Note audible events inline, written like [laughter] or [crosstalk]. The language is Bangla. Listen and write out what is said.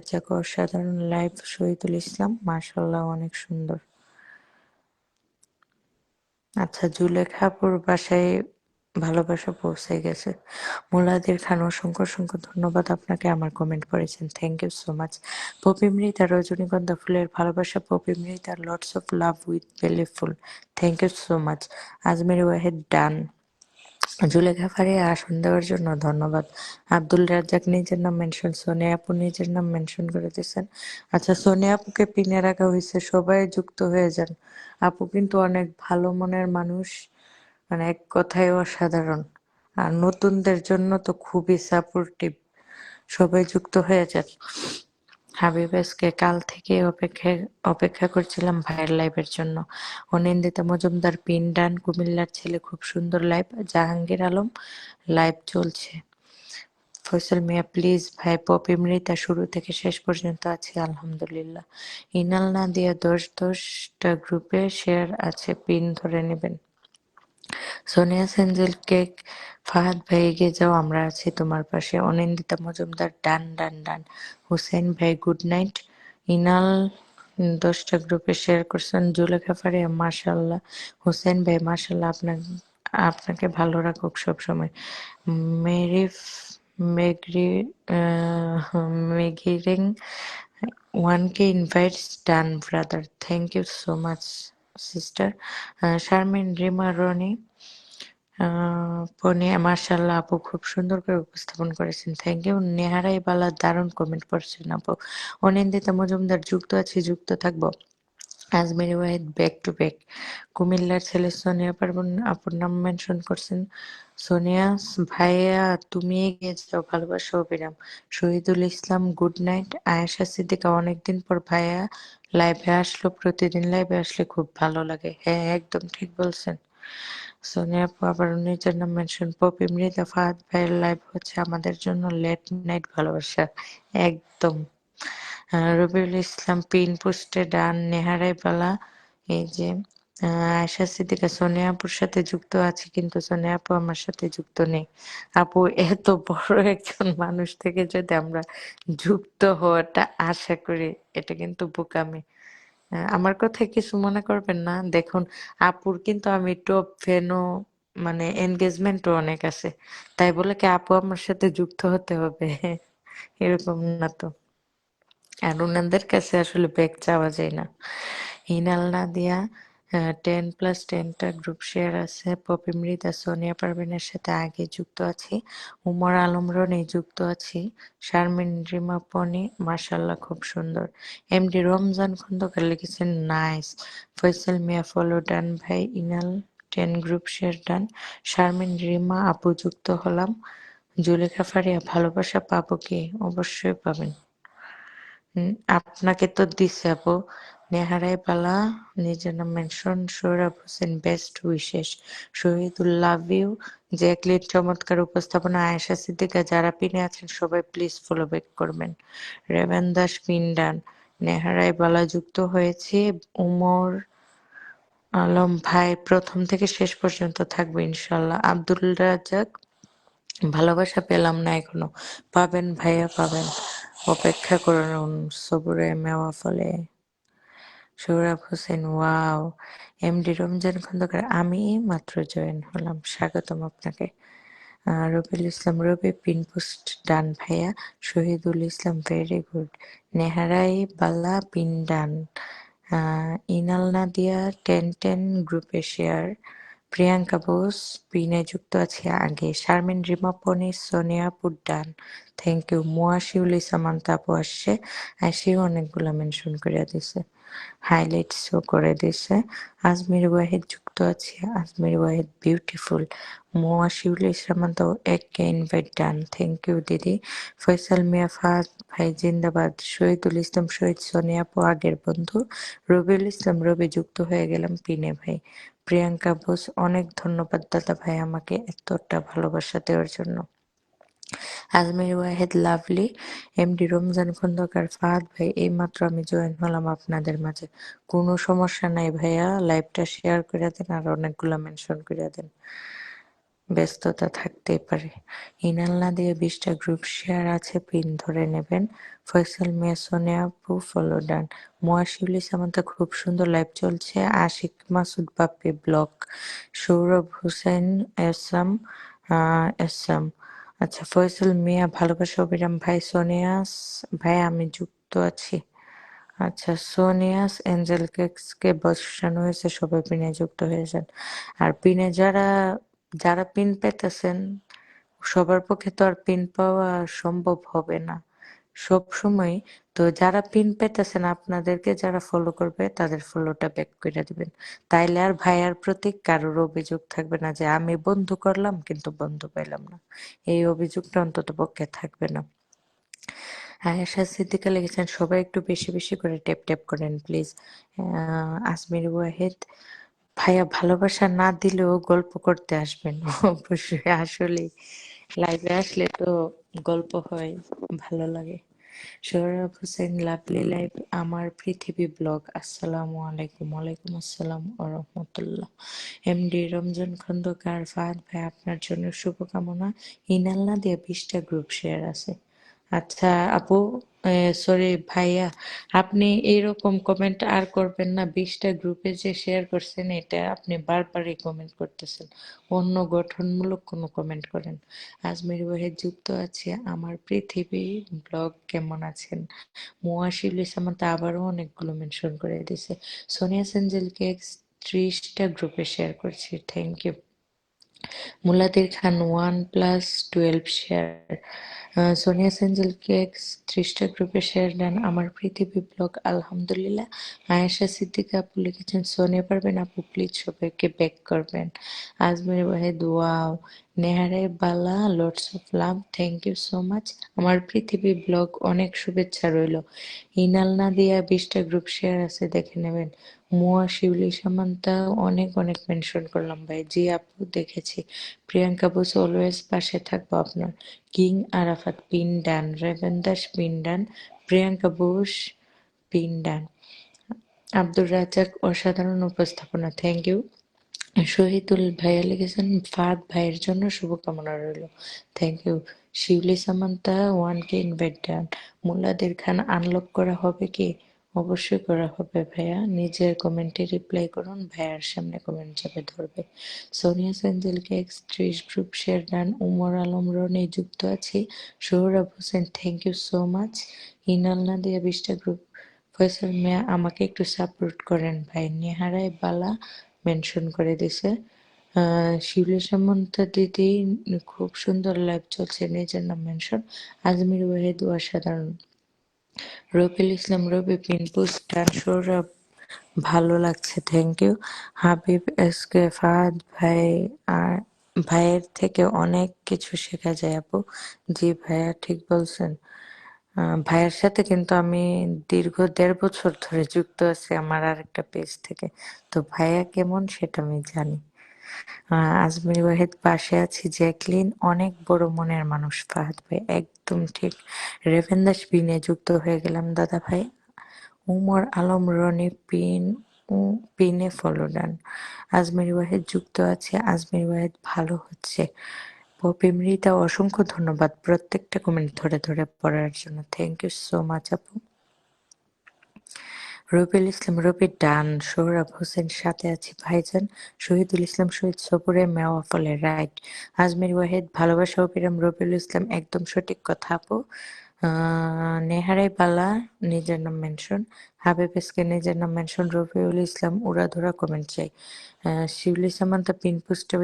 রাজ্জাক অসাধারণ লাইভ শহীদুল ইসলাম মাশাল্লাহ অনেক সুন্দর। আচ্ছা জুলেখাপুর বাসায় ভালোবাসা পৌঁছে গেছে। মুলাদির খান, অসংখ্য অসংখ্য ধন্যবাদ আপনাকে আমার কমেন্ট করেছেন। Thank you so much Popy Mrita, রজনীগন্ধা ফুলের ভালোবাসা, Popy Mrita lots of love with বেলি ফুল। Thank you so much Ajmir Wahed ডান জুলেখা ফারিয়া, আসন দেওয়ার জন্য ধন্যবাদ। আব্দুল রাজ্জাক নিজের নাম মেনশন, সোনিয়া আপু নিজের নাম মেনশন করে দিয়েছেন। আচ্ছা সোনিয়া আপুকে পিনে রাখা হয়েছে, সবাই যুক্ত হয়ে যান। আপু কিন্তু অনেক ভালো মনের মানুষ মানে এক কথায় অসাধারণ। আর নতুনদের জন্য তো খুবই সাপোর্টিভ সবাই যুক্ত হয়ে যান। হাবিবাসকে কাল থেকে অপেক্ষা অপেক্ষা করছিলাম ভাইয়ের লাইভের জন্য। অনিন্দিতা মজুমদার পিন ডান কুমিল্লার ছেলে, খুব সুন্দর লাইভ জাহাঙ্গীর আলম লাইভ চলছে। ফয়সাল মিয়া প্লিজ ভাই পপি মৃতা শুরু থেকে শেষ পর্যন্ত আছে, আলহামদুলিল্লাহ। ইনাল না দিয়া দশ দশটা গ্রুপে শেয়ার আছে পিন ধরে নেবেন। সোনিয়া সেনজেল কেক ফাহাদ ভাই এগিয়ে যাও, আমরা আছি তোমার পাশে। অনিন্দিতা মজুমদার, ডান ডান ডান। হুসেন ভাই গুড নাইট ইনাল, দশটা গ্রুপে শেয়ার করছেন জুলেখা ফারিয়া মাশাল্লাহ হুসেন ভাই মাশাল্লাহ আপনার আপনাকে ভালো রাখুক সবসময়। মেরিফ, মেগরি মেগিরিং one K invites done brother thank you so much sister Sharmin Rima Roni Poni মার্শাল্লাহ আপু খুব সুন্দর করে উপস্থাপন করেছেন। থ্যাংক ইউ নেহারাই বালা দারুণ কমেন্ট করছেন আপু। অনিন্দিতা মজুমদার, যুক্ত আছি, যুক্ত থাকব। Azmir Wahid back to back কুমিল্লার ছেলে সোনিয়া পার্বণ, আপুর নাম মেনশন করছেন। সোনিয়া, ভাইয়া তুমি এগিয়ে ভালোবাসা অবিরাম শহীদুল ইসলাম, গুড নাইট। আয়েশা সিদ্দিকা, অনেকদিন পর ভাইয়া লাইভে আসলো, প্রতিদিন লাইভে আসলে খুব ভালো লাগে। হ্যাঁ একদম ঠিক বলছেন। সোনিয়া আবার নিজের নাম মেনশন পপি মৃদা ফাহাদ ভাইয়ের লাইভ হচ্ছে আমাদের জন্য লেট নাইট ভালোবাসা। একদম। রবিউল ইসলাম, পিন পোস্টে ডান নেহারাই পালা এই যে আয়সা সিদ্দিকা সোনিয়া আপুর সাথে যুক্ত আছে, কিন্তু সোনিয়া আপু আমার সাথে যুক্ত নেই। আপু এত বড় একজন মানুষ থেকে যদি আমরা যুক্ত হওয়াটা আশা করি, এটা কিন্তু বোকামি। আমার কথা কিছু মনে করবেন না? দেখুন, আপুর কিন্তু আমি টপ ফেনো মানে এনগেজমেন্টও অনেক আছে। তাই বলে কি আপু আমার সাথে যুক্ত হতে হবে? [laughs] এরকম না তো। আর ওনাদের কাছে আসলে ব্যাগ চাওয়া যায় না। হিনাল না দিয়া টেন প্লাস টেনটা গ্রুপ শেয়ার আছে। পপি মৃদা সোনিয়া পারভিনের সাথে আগে যুক্ত আছি। উমর আলম রনি যুক্ত আছি। শারমিন, রিমা, পনি মার্শাল্লাহ খুব সুন্দর। এমডি রমজান খন্দকার লিখেছেন, nice. Faisal Mia, follow, done ভাই, Inal ten group share done Sharmin, Rima, আপু যুক্ত হলাম। জুলেখা ফারিয়া, ভালোবাসা পাবো কি? অবশ্যই পাবেন। আপনাকে তো দিছে, আপু। নেহারাই পালা, নিজের নাম mention Sourav Hossain best wishes Shahidul love you Jacqueline চমৎকার উপস্থাপনা, আয়েশা সিদ্দিকা, যারা পিনে আছেন, সবাই প্লিজ ফলো ব্যাক করবেন। রেবেন দাস পিন্ডান নেহারাই বালা যুক্ত হয়েছে। উমর আলম ভাই, প্রথম থেকে শেষ পর্যন্ত থাকবে ইনশাল্লাহ আব্দুল রাজাক ভালোবাসা পেলাম না এখনও। পাবেন ভাইয়া, পাবেন। অপেক্ষা করুন, সবুরে মেওয়া ফলে। সৌরভ হোসেন, ওয়াও। এমডি রমজান খন্দকার, আমি মাত্র জয়েন হলাম। স্বাগতম আপনাকে। রবিউল ইসলাম রবি, পিনপোস্ট ডান ভাইয়া। Shahidul Islam, very good. নেহারাই, বালা pin done Inal Nadia ten ten গ্রুপে শেয়ার। প্রিয়াঙ্কা বোস পিনে যুক্ত আছে আগে। শারমিন রিমাপনি সোনিয়া পুড্ডান। থ্যাংক ইউ মোয়াশিউল সামান্তা আপু আসছে। সেও অনেকগুলো মেনশন করে দিছে। হাইলাইট শো করে দিছে। আজমির ওয়াহিদ যুক্ত আছে, আজমির ওয়াহিদ বিউটিফুল মোয়াশিউল ইসলামান্ত কে ইনভাইট ডান থ্যাংক ইউ দিদি। ফয়সাল মিয়া, ফাহাদ ভাই, জিন্দাবাদ। শহীদুল ইসলাম, শহীদ সোনিয়া পো আগের বন্ধু। রবিউল ইসলাম, রবি, যুক্ত হয়ে গেলাম পিনে ভাই। প্রিয়াঙ্কা বোস, অনেক ধন্যবাদ দাদা ভাই আমাকে এতটা ভালোবাসা দেওয়ার জন্য। আজমির ওয়াহেদ লাভলি, এমডি রমজান খন্দকার ফাহাদ ভাই, এইমাত্র আমি জয়েন হলাম আপনাদের মাঝে। কোনো সমস্যা নাই ভাইয়া লাইভটা শেয়ার করে দেন আর অনেকগুলো মেনশন করে দেন। ব্যস্ততা থাকতেই পারে। ইনাল না দিয়ে বিশটা গ্রুপ শেয়ার আছে পিন ধরে নেবেন। ফয়সাল মিয়া, সোনিয়া আপু ফলো ডান। মোয়া শিউলি সামান্তা খুব সুন্দর লাইভ চলছে। আশিক মাসুদ বাপ্পি ব্লক সৌরভ হুসেন এসাম এসাম আচ্ছা ফয়সাল মিয়া, ভালোবাসা অভিরাম। ভাই সোনিয়াস, ভাই আমি যুক্ত আছি। আচ্ছা সোনিয়াস এঞ্জেল কেক্সকে বসানো হয়েছে, সবাই পিনে যুক্ত হয়েছেন। আর পিনে যারা যারা পিন পেতেছেন, সবার পক্ষে তো আর পিন পাওয়া সম্ভব হবে না। সব সময় তো যারা পিন পেতেছেন আপনাদেরকে যারা ফলো করবে, তাদের ফলোটা ব্যাক করে দিবেন। তাইলে আর ভাইয়ার প্রতি কারোর অভিযোগ থাকবে না যে আমি বন্ধু করলাম কিন্তু বন্ধু পেলাম না। এই অভিযোগটা অন্তত পক্ষে থাকবে না। আয়েশা সিদ্দিকা লিখেছেন, সবাই একটু বেশি বেশি করে ট্যাপ ট্যাপ করেন প্লিজ আসমির ওয়াহেদ, ভাইয়া ভালোবাসা না দিলেও গল্প করতে আসবেন। অবশ্যই আসলে লাইভে আসলে তো গল্প হয়, ভালো লাগে। সৌরভ হোসেন লাভলি লাইভ, আমার পৃথিবী ব্লগ। আসসালামু আলাইকুম। ওয়ালাইকুম আসসালাম ও রহমতুল্লাহ। এমডি রমজান খন্দকার ফাহাদ ভাই, আপনার জন্য শুভকামনা। ইনাল্লা দিয়ে বিশটা গ্রুপ শেয়ার আছে। আচ্ছা আপু সরি ভাইয়া, আপনি এরকম কমেন্ট আর করবেন না। বিশটা গ্রুপে যে শেয়ার করছেন, এটা আপনি বারবারই কমেন্ট করতেছেন। অন্য গঠনমূলক কোনো কমেন্ট করেন। আজমির ওয়াহেদ যুক্ত আছে। আমার পৃথিবী ব্লগ কেমন আছেন? মোয়াশিল ইসলামাতে আবারও অনেকগুলো মেনশন করে দিছে। সোনিয়া সেঞ্জেলকে ত্রিশটা গ্রুপে শেয়ার করছি। Thank you Muladir Khan one plus twelve share. Sonia সেঞ্জেল কেক্স ত্রিশটা গ্রুপে শেয়ার দেন আমার পৃথিবী ব্লগ আলহামদুলিল্লাহ। আয়েশা সিদ্দিকা আপু লিখেছেন সোনিয়া পারবেন আপু প্লিজ সবাইকে ব্যাক করবেন। আজমির ওয়াহেদ ওয়াও নেহারে, বালা lots of love thank you so much. আমার পৃথিবী ব্লগ অনেক শুভেচ্ছা রইল। ইনাল না দিয়া বিশটা গ্রুপ শেয়ার আছে, দেখে নেবেন। মুয়া, শিউলি, সামান্তা, অনেক অনেক মেনশন করলাম ভাই। জি আপু, দেখেছি। প্রিয়াঙ্কা বসু, অলওয়েজ পাশে থাকব আপনার। King, Arafat pin done Reben Das pin done Priyanka Bose pin done Abdur Razzak অসাধারণ উপস্থাপনা। Thank you. শহীদুল ভাইয়া লিখেছেন ফাদ ভাইয়ের জন্য শুভকামনা রইল। Thank you Shiuli Samanta one K invite done Mulader Khan unlock করা হবে কি? অবশ্যই করা হবে ভাইয়া। নিজের কমেন্টে রিপ্লাই করুন, ভাইয়ার সামনে কমেন্ট যাবে ধরবে। সোনিয়া সেঞ্জেলকে ত্রিশ group share done Umar Alam রনে যুক্ত আছি। Sohrab Hossain thank you so much Hinal Nadia বিশটা গ্রুপ ফয়সাল মিয়া, আমাকে একটু সাপোর্ট করেন ভাই। নেহারায় বালা মেনশন করে দিছে। শিউলি সামন্ত দিদি খুব সুন্দর লাইভ চলছে নিজের নাম মেনশন আজমির ওয়াহিদ অসাধারণ। রবিউল ইসলাম, রবি পিন পোস্ট সৌরভ, ভালো লাগছে thank you Habib, S K, Fahad ভাই, আর ভাইয়ের থেকে অনেক কিছু শেখা যায় আপু। জি ভাইয়া, ঠিক বলছেন। ভাইয়ের সাথে কিন্তু আমি দীর্ঘ দেড় বছর ধরে যুক্ত আছি আমার আর একটা পেজ থেকে। তো ভাইয়া কেমন সেটা আমি জানি। আজমির ওয়াহিদ পাশে আছি, জ্যাকলিন অনেক বড় মনের মানুষ ফাহাদ ভাই, একদম ঠিক। রেভেন দাস পিনে যুক্ত হয়ে গেলাম, দাদা ভাই। উমর আলম, রনি পিন পিনে ফলো ডান আজমির ওয়াহিদ যুক্ত আছে, আজমির ওয়াহিদ ভালো হচ্ছে। পপি মৃতা অসংখ্য ধন্যবাদ প্রত্যেকটা কমেন্ট ধরে ধরে পড়ার জন্য। থ্যাংক ইউ সো মাচ আপু। রবিউল ইসলাম, রবি ডান, সৌরভ হোসেন সাথে আছি, ভাইজান। শহীদুল ইসলাম, শহীদ সপুরে মেওয়া ফলে রাইট। আজমির ওয়াহিদ, ভালোবাসা অবিরাম রবিউল ইসলাম, একদম সঠিক কথা, আপু। নেহারাই বালা, নিজের নাম মেনশন হাবিব এসকে, নিজের নাম মেনশন রবিউল ইসলাম, উড়াধুরা কমেন্ট চাই। শিউলি সামান্তা, পিন পোস্টে